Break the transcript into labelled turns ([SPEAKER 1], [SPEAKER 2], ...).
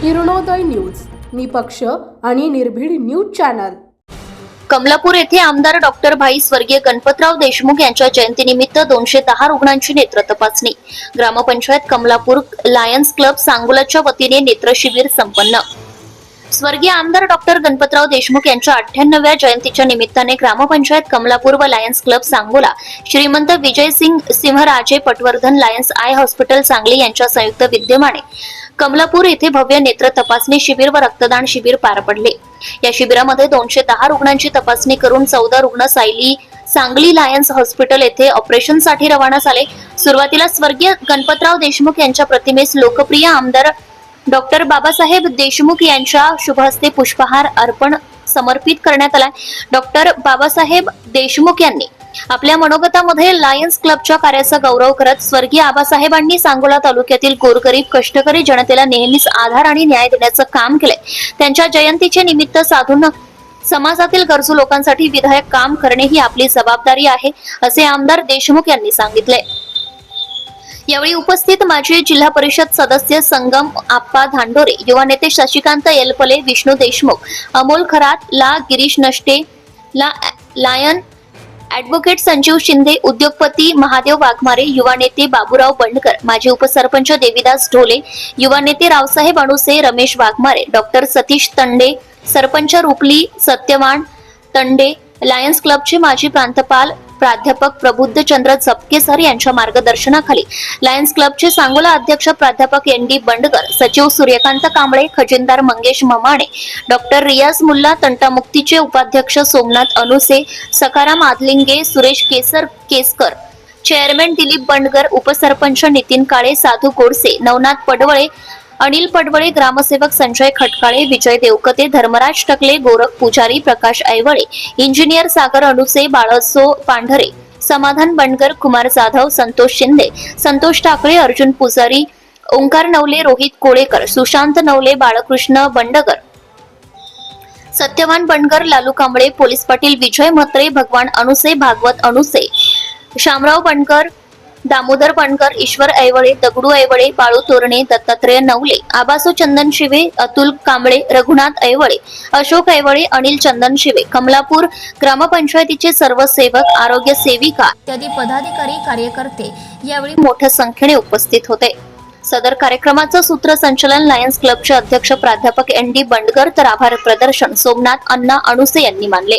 [SPEAKER 1] Kiranoday news निपक्ष आणि निर्भीड न्यूज चॅनल.
[SPEAKER 2] कमलापूर येथे आमदार डॉक्टर भाई स्वर्गीय गणपतराव देशमुख यांच्या जयंतीनिमित्त दोनशे दहा रुग्णांची नेत्र तपासणी. ग्रामपंचायत कमलापूर लायन्स क्लब सांगोलाच्या वतीने नेत्र शिबिर संपन्न. स्वर्गीय आमदार डॉक्टर गणपतराव देशमुख यांच्या अठ्ठ्याण्णव्या जयंतीच्या निमित्ताने ग्रामपंचायत कमलापूर व lions club Sangola Shrimant Vijay Singh Sinhraje Patwardhan lions eye hospital Sangli यांच्या संयुक्त विद्यमाने कमलापूर येथे भव्य नेत्र तपासणी शिबिर व रक्तदान शिबिर पार पडले. या शिबिरामध्ये दोनशे दहा रुग्णांची तपासणी करून चौदा रुग्ण सायली सांगली लायन्स हॉस्पिटल येथे ऑपरेशनसाठी रवाना झाले. सुरुवातीला स्वर्गीय गणपतराव देशमुख यांच्या प्रतिमेस लोकप्रिय आमदार डॉक्टर बाबासाहेब देशमुख यांच्या शुभहस्ते पुष्पहार अर्पण समर्पित करण्यात आला डॉक्टर बाबासाहेब देशमुख यांनी आपल्या मनोगतामध्ये लायन्स क्लबच्या कार्याचा गौरव करत स्वर्गीय आबासाहेबांनी सांगोला तालुक्यातील गोरगरीब कष्टकरी जनतेला नेहमीच आधार आणि न्याय देण्याचं काम केलंय. त्यांच्या जयंतीचे निमित्त साधून समाजातील गरजू लोकांसाठी विधायक काम करणे ही आपली जबाबदारी आहे असे आमदार देशमुख यांनी सांगितले यावेळी उपस्थित माजी जिल्हा परिषद सदस्य संगम आप्पा धांडोरे युवा नेते शशिकांत येलपले विष्णू देशमुख अमोल खरात ला गिरीश नष्टे ला लायन ऍडव्होकेट संजीव शिंदे उद्योगपती महादेव वाघमारे युवा नेते बाबूराव बंडकर माजी उपसरपंच देवीदास ढोले युवा नेते रावसाहेब अणुसे रमेश वाघमारे डॉक्टर सतीश तंडे सरपंच रुपली सत्यवान तंडे लायन्स क्लबचे माजी प्रांतपाल प्राध्यापक प्रबुद्धचंद्र चपके सर यांच्या मार्गदर्शनाखाली लायन्स क्लबचे सांगोला अध्यक्ष प्राध्यापक एन डी बंडकर सचिव सूर्यकांत कांबळे खजिनदार मंगेश ममाणे डॉक्टर रियाज मुल्ला तंटामुक्तीचे उपाध्यक्ष सोमनाथ अनुसे सकाराम आदलिंगे सुरेश केसर केसकर चेअरमॅन दिलीप बंडगर उपसरपंच नितीन काळे साधू गोडसे नवनाथ पडवळे अनिल पडवळे ग्रामसेवक संजय खटकाळे विजय देवकते धर्मराज टकले गोरख पुजारी प्रकाश ऐवळे इंजिनियर सागर अनुसे बाळसो पांढरे समाधान बंडगर कुमार जाधव संतोष शिंदे संतोष ठाकरे अर्जुन पुजारी ओंकार नवले रोहित कोळेकर सुशांत नवले बाळकृष्ण बंडगर सत्यवान बंडगर लालू कांबळे पोलीस पाटील विजय म्हात्रे भगवान अनुसे भागवत अनुसे शामराव बंडकर दामोदर बंडकर ईश्वर ऐवळे दगडू ऐवळे बाळू तोरणे दत्तात्रय नवले आबासो चंदन शिवे अतुल कांबळे रघुनाथ ऐवळे अशोक ऐवळे अनिल चंदन शिवे कमलापूर ग्रामपंचायतीचे सर्व सेवक आरोग्य सेविका इत्यादी पदाधिकारी कार्यकर्ते यावेळी मोठ्या संख्येने उपस्थित होते. सदर कार्यक्रमाचं सूत्रसंचालन लायन्स क्लबचे अध्यक्ष प्राध्यापक एन डी बंडकर तर आभार प्रदर्शन सोमनाथ अण्णा अणुसे यांनी मानले.